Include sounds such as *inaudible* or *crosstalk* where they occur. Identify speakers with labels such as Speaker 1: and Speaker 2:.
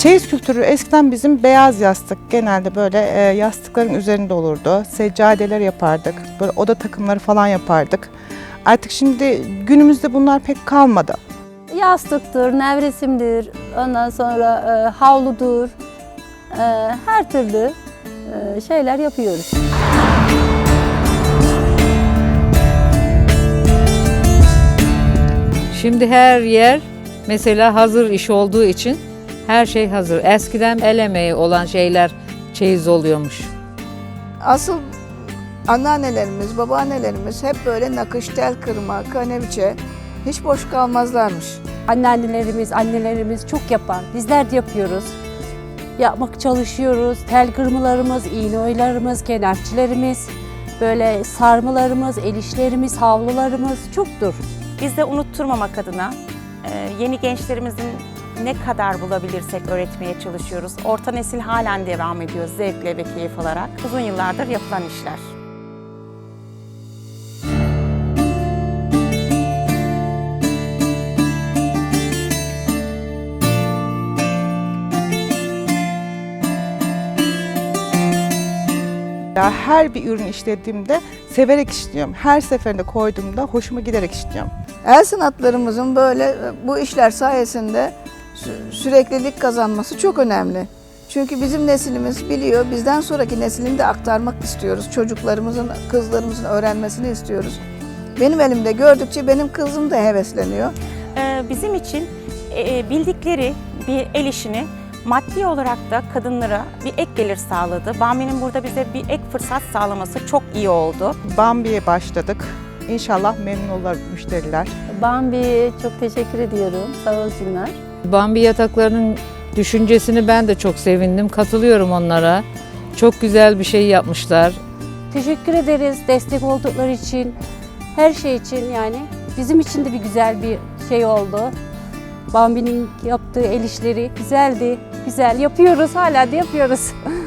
Speaker 1: Çeyiz kültürü eskiden bizim beyaz yastık genelde böyle e, yastıkların üzerinde olurdu. Seccadeler yapardık. Böyle oda takımları falan yapardık. Artık şimdi günümüzde bunlar pek kalmadı.
Speaker 2: Yastıktır, nevresimdir, ondan sonra e, havludur. E, her türlü e, şeyler yapıyoruz.
Speaker 3: Şimdi her yer mesela hazır iş olduğu için her şey hazır. Eskiden el emeği olan şeyler çeyiz oluyormuş.
Speaker 4: Asıl anneannelerimiz, babaannelerimiz hep böyle nakış, tel kırma, kaneviçe hiç boş kalmazlarmış.
Speaker 5: Anneannelerimiz, annelerimiz çok yapan. Bizler de yapıyoruz. Yapmak çalışıyoruz. Tel kırmalarımız, iğne oylarımız, kenarçilerimiz, böyle sarmalarımız, el işlerimiz, havlularımız çoktur.
Speaker 6: Biz de unutturmamak adına e, yeni gençlerimizin ne kadar bulabilirsek öğretmeye çalışıyoruz. Orta nesil halen devam ediyor zevkle ve keyif alarak. Uzun yıllardır yapılan işler.
Speaker 1: Ya her bir ürün işlediğimde severek işliyorum. Her seferinde koyduğumda hoşuma giderek işliyorum.
Speaker 4: El sanatlarımızın böyle bu işler sayesinde sü- süreklilik kazanması çok önemli. Çünkü bizim neslimiz biliyor, bizden sonraki neslini de aktarmak istiyoruz. Çocuklarımızın, kızlarımızın öğrenmesini istiyoruz. Benim elimde gördükçe benim kızım da hevesleniyor.
Speaker 6: E, bizim için e, bildikleri bir el işini maddi olarak da kadınlara bir ek gelir sağladı. Bambi'nin burada bize bir ek fırsat sağlaması çok iyi oldu.
Speaker 1: Bambi'ye başladık. İnşallah memnun olur müşteriler.
Speaker 2: Bambi'ye çok teşekkür ediyorum. Sağ olsunlar.
Speaker 3: Bambi yataklarının düşüncesini ben de çok sevindim. Katılıyorum onlara. Çok güzel bir şey yapmışlar.
Speaker 5: Teşekkür ederiz destek oldukları için, her şey için yani. Bizim için de bir güzel bir şey oldu. Bambi'nin yaptığı el işleri güzeldi, güzel yapıyoruz, hala da yapıyoruz. *laughs*